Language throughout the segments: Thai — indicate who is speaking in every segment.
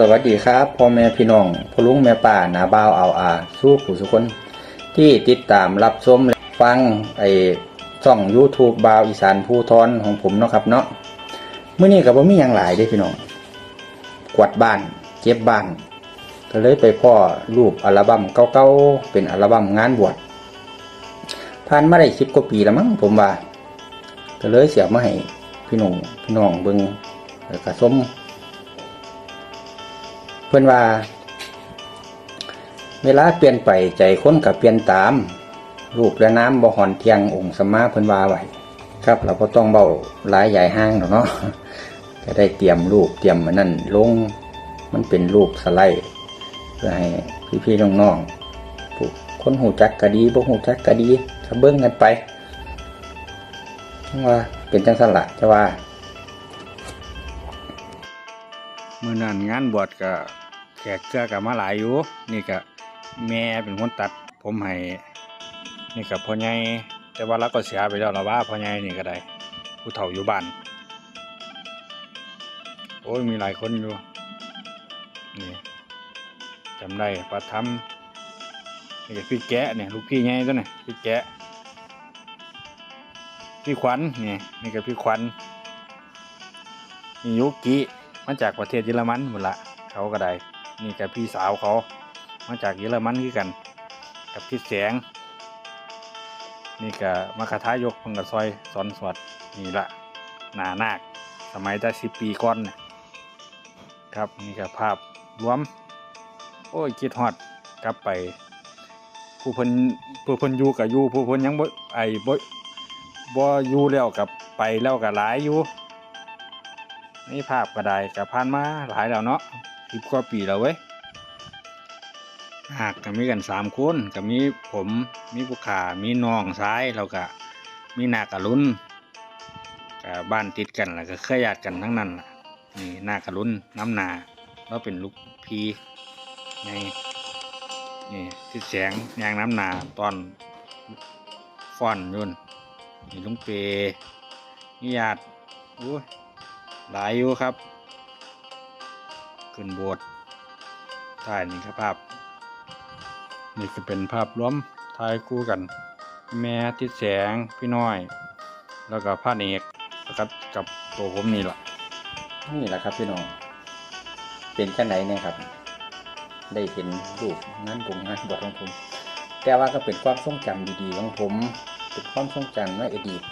Speaker 1: สวัสดีครับพ่อแม่พี่น้องพ่อลุงแม่ป้านาบ่าวเอาอาสู้ผู้สุคนที่ติดตามรับชมฟังไอ้ช่อง YouTube บ่าวอีสานผู้ทอนของผมเนาะครับเนาะเมื้อนี้ก็บ่มีหยังหลายเด้พี่น้องกวาดบ้านเก็บบ้าน ก็เลยไปพ่อรูปอัลบั้มเก่าๆเป็นอัลบั้มงานบวชผ่านมาได้10กว่าปีแล้วมั้งผมว่าก็เลยเสียมาให้พี่น้องพี่น้องเบิงแล้วก็ชม เพื่อนว่า เวลาเปลี่ยนไปใจคนกับเปลี่ยนตาม รูปและน้ำบ่หอนเทียงองค์สมมาเพิ่อนว่าไว้ครับ เราก็ต้องเบาหลายใหญ่ห้างหรอกเนาะจะได้เตรียมรูปเตรียมมันนั่นลงมันเป็นรูปสไลด์เพื่อให้พี่ๆน้องๆผู้คนหูจักก็ดีบ่หูจักก็ดีก็เบิ่งกันไปว่าเป็นจังซั่นล่ะจะว่า
Speaker 2: มื่อนั้นงานบวชก็ แขกเกลือกับมาหลายอยู่ นี่ก็แม่เป็นคนตัดผมให้นี่กับพ่อใหญ่แต่ว่าเราก็เสียไปแล้วเราว่าพ่อใหญ่นี่ก็ได้ ผู้เฒ่าอยู่บ้านโอ้ยมีหลายคนอยู่นี่จำได้ประทับนี่ก็พี่แกะเนี่ยลูกพี่ใหญ่ตัวนี่พี่แกะพี่ขวัญนี่นี่ก็พี่ขวัญนี่ยุกิมาจากประเทศเยอรมันหมดละเขาก็ได้ นี่กับพี่สาวเขา มาจากเยอรมันคือกัน กับพี่แสง นี่กับมาคาทายกพังกระซอยสอนสวดนี่ละหนานาค สมัยได้สิบปีก่อนนะครับนี่กับภาพรวม โอ้ยคิดฮอดกลับไปผู้เพิ่นผู้เพิ่นอยู่กับอยู่ผู้เพิ่นยังบ่ไอ้บ่บ่อยู่แล้วกับไปแล้วกับหลายอยู่นี่ภาพก็ได้กับผ่านมาหลายแล้วเนาะ สิบกว่าปีแล้วเว้ยหากก็มีกันสามคนก็มีผมมีผู้ขามีน้องซ้ายแล้วก็มีนากอรุณก็บ้านติดกันแล้วก็เคยญาติกันทั้งนั้นล่ะนี่นากอรุณน้ำนาเราเป็นลูกพีในนี่ที่แสงยางน้ำนาตอนฟอนยุ่นนี่ลุงเปนี่ญาติอุ้ยหลายอยู่ครับ ขึ้นโบสถ์ถ่ายนี่ครับภาพ นี่ก็เป็นภาพรวมถ่ายคู่กัน แม่ทิดแสงพี่น้อย แล้วก็พระเอกแล้วก็กับตัวผมนี่แหละ
Speaker 1: นี่แหละครับพี่น้อง เป็นจังไหนเนี่ยครับ ได้เห็นรูปงานบุงงานบวชของผม แต่ว่าก็เป็นความทรงจำดีๆของผม เป็นความทรงจำในอดีต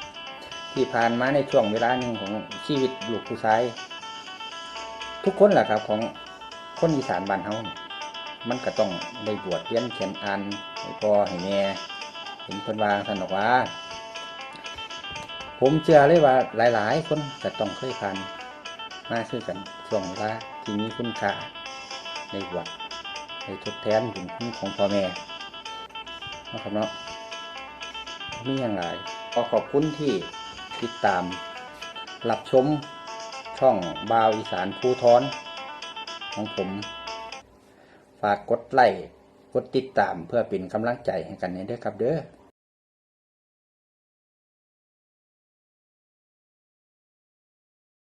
Speaker 1: ที่ผ่านมาในช่วงเวลาหนึ่งของชีวิตลูกผู้ชาย ทุกคนแหละครับของคนอีสานบ้านเฮามันก็ต้องได้บวชเรียนเขียนอ่านให้พ่อให้แม่เห็นเพิ่นว่าท่านบอกว่า ผมเชื่อเลยว่าหลาย ๆ คนจะต้องเคยผ่านมาคือกันช่วงเวลาที่มีคุณค่าในวัดในทดแทนบุญคุณของพ่อแม่นะครับเนาะมีอย่างไรก็ขอบคุณที่ติดตามรับชม ช่องบาวอีสานภูทอนของผม ฝากกดไลค์กดติดตามเพื่อเป็นกำลังใจให้กันในเด้อครับเด้อ